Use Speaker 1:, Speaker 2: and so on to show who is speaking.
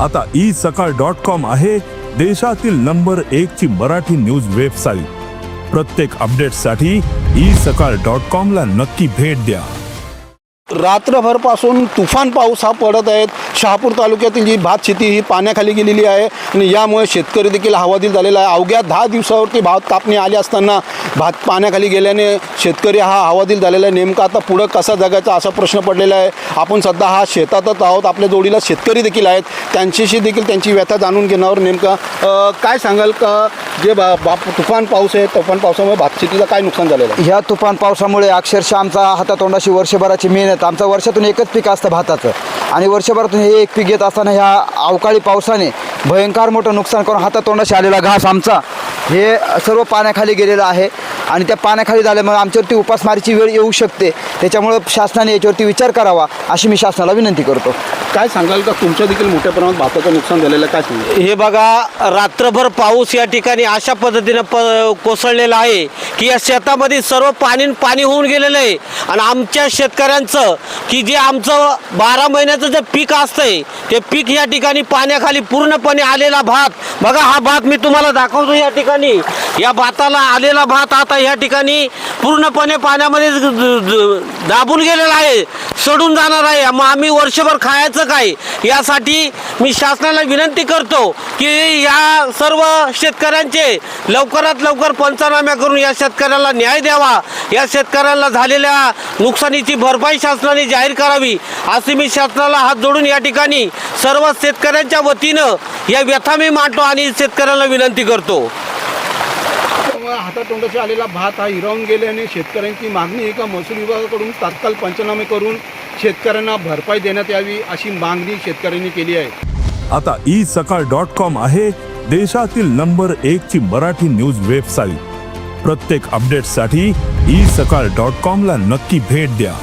Speaker 1: आता ई सकाळ dot com आहे देशातील नंबर एक ची मराठी न्यूज वेबसाईट. प्रत्येक अपडेटसाठी ई सकाळ डॉट कॉम ला नक्की भेट द्या.
Speaker 2: रात्रभरपासून तुफान पाऊस हा पडत आहेत शहापूर तालुक्यातील जी भात शेती ही पाण्याखाली गेलेली आहे आणि यामुळे शेतकरी देखील हवालदिल झालेला आहे. अवघ्या दहा दिवसावरती भात कापणी आली असताना भात पाण्याखाली गेल्याने शेतकरी हा हवालदिल झालेला आहे. नेमका आता पुढं कसा जगायचा असा प्रश्न पडलेला आहे. आपण सध्या हा शेतातच आहोत. आपल्या जोडीला शेतकरी देखील आहेत. त्यांच्याशी देखील त्यांची व्यथा जाणून घेण्यावर नेमका काय सांगाल का? जे बा बाप तुफान पाऊस आहे तुफान पावसामुळे भात शेतीचं काय नुकसान झालेलं आहे?
Speaker 3: ह्या तुफान पावसामुळे अक्षरशः आमचा हातातोंडाशी वर्षभराची मेहनत आमचं वर्षातून एकच पीक असतं भाताचं. आणि वर्षभरातून हे एक पीक घेत असताना ह्या अवकाळी पावसाने भयंकर मोठं नुकसान करून हातातोंडाशी आलेला घास आमचा हे सर्व पाण्याखाली गेलेलं आहे. आणि त्या पाण्याखाली झाल्यामुळे आमच्यावरती उपासमारीची वेळ येऊ शकते. त्याच्यामुळं शासनाने याच्यावरती विचार करावा अशी मी शासनाला विनंती करतो.
Speaker 2: काय सांगाल का? तुमच्या देखील मोठ्या प्रमाणात भाताचं नुकसान झालेलं काय सांगाल?
Speaker 4: हे बघा रात्रभर पाऊस या ठिकाणी अशा पद्धतीनं प कोसळलेला आहे की या शेतामध्ये सर्व पाणी न पाणी होऊन गेलेलं आहे. आणि आमच्या शेतकऱ्यांचं की जे आमचं बारा महिन्याचं जे पीक असतंय ते पीक या ठिकाणी पाण्याखाली पूर्णपणे आलेला भात बघा हा भात मी तुम्हाला दाखवतो या ठिकाणी. या भाताला आलेला भात आता या ठिकाणी पूर्णपणे पाण्यामध्ये दाबून गेलेला आहे सडून जाणार आहे. मग आम्ही वर्षभर खायचं काय? यासाठी मी शासनाला विनंती करतो की या सर्व शेतकऱ्यांचे लवकरात लवकर पंचनाम्या करून या शेतकऱ्याला न्याय द्यावा. या शेतकऱ्याला झालेल्या नुकसानीची भरपाई शासनाने जाहीर करावी असे मी शासनाला हात जोडून या ठिकाणी सर्व शेतकऱ्यांच्या वतीनं या व्यथा मी मांडतो आणि शेतकऱ्यांना विनंती करतो.
Speaker 2: त्यामुळे हातातोंडाशी आलेला भात हा हिरावून गेल्याने शेतकऱ्यांची मागणी आहे का महसूल विभागाकडून तात्काळ पंचनामे करून शेतकऱ्यांना भरपाई देण्यात यावी अशी मागणी शेतकऱ्यांनी केली आहे.
Speaker 1: आता ई सकाळ डॉट कॉम आहे देशातील नंबर एक ची मराठी न्यूज वेबसाईट. प्रत्येक अपडेटसाठी ई सकाळ डॉट कॉम ला नक्की भेट द्या.